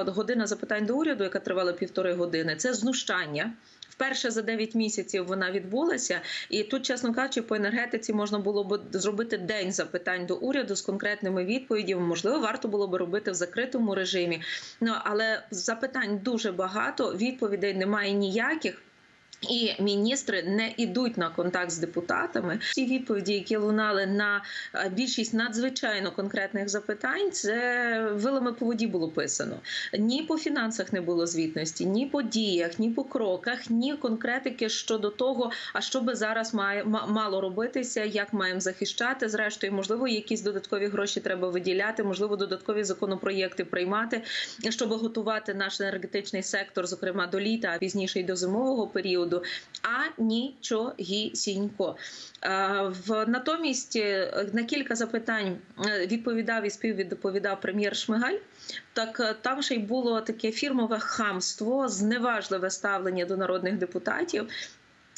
От Година запитань до уряду, яка тривала півтори години, це знущання. Вперше за 9 місяців вона відбулася, і тут, чесно кажучи, по енергетиці можна було б зробити день запитань до уряду з конкретними відповідями. Можливо, варто було б робити в закритому режимі. Ну але запитань дуже багато, відповідей немає ніяких. І міністри не йдуть на контакт з депутатами. Ті відповіді, які лунали на е, більшість надзвичайно конкретних запитань, це вилами по воді було писано. Ні по фінансах не було звітності, ні по діях, ні по кроках, ні конкретики щодо того, а що би зараз має ма- мало робитися, як маємо захищати. Зрештою, можливо, якісь додаткові гроші треба виділяти, можливо, додаткові законопроєкти приймати, щоб готувати наш енергетичний сектор, зокрема до літа, а пізніше й до зимового періоду. А нічогісінько. В натомість е, на кілька запитань е, відповідав і співвідповідав прем'єр Шмигаль. Так е, там ще й було таке фірмове хамство, зневажливе ставлення до народних депутатів.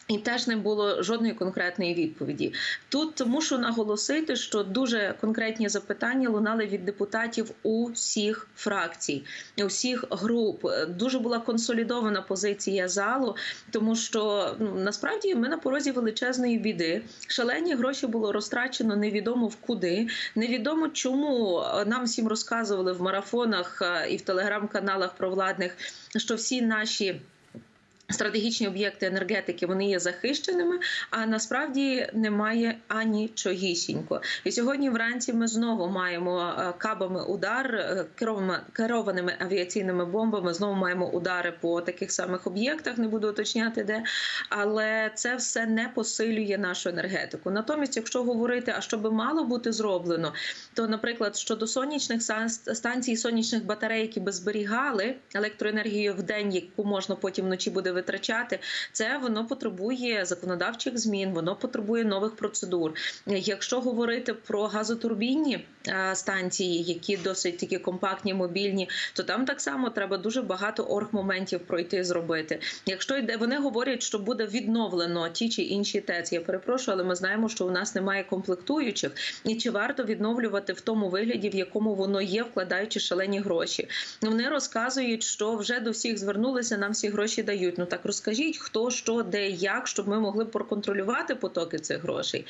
І теж не було жодної конкретної відповіді. Тут мушу наголосити, що дуже конкретні запитання лунали від депутатів усіх фракцій, усіх груп. Дуже була консолідована позиція залу, тому що ну насправді ми на порозі величезної біди. Шалені гроші було розтрачено невідомо в куди. Невідомо чому нам всім розказували в марафонах е, і в телеграм-каналах провладних, що всі наші. Стратегічні об'єкти енергетики вони є захищеними, а насправді немає анічогісінько. І сьогодні вранці ми знову маємо е, кабами удар е, керованими авіаційними бомбами. Знову маємо удари по таких самих об'єктах. Не буду уточняти де, але це все не посилює нашу енергетику. Натомість, якщо говорити, а що би мало бути зроблено, то, наприклад, щодо сонячних станцій, сонячних батарей, які би зберігали електроенергію в день, яку можна потім вночі буде витрачати, це воно потребує законодавчих змін, воно потребує нових процедур. Якщо говорити про газотурбінні е, станції, які досить такі компактні, мобільні, то там так само треба дуже багато оргмоментів пройти зробити. Якщо йде, вони говорять, що буде відновлено ті чи інші ТЕЦ. Я перепрошую, але ми знаємо, що у нас немає комплектуючих, і чи варто відновлювати в тому вигляді, в якому воно є, вкладаючи шалені гроші. Вони розказують, що вже до всіх звернулися, нам всі гроші дають. Ну так розкажіть, хто що, де, як, щоб ми могли проконтролювати потоки цих грошей.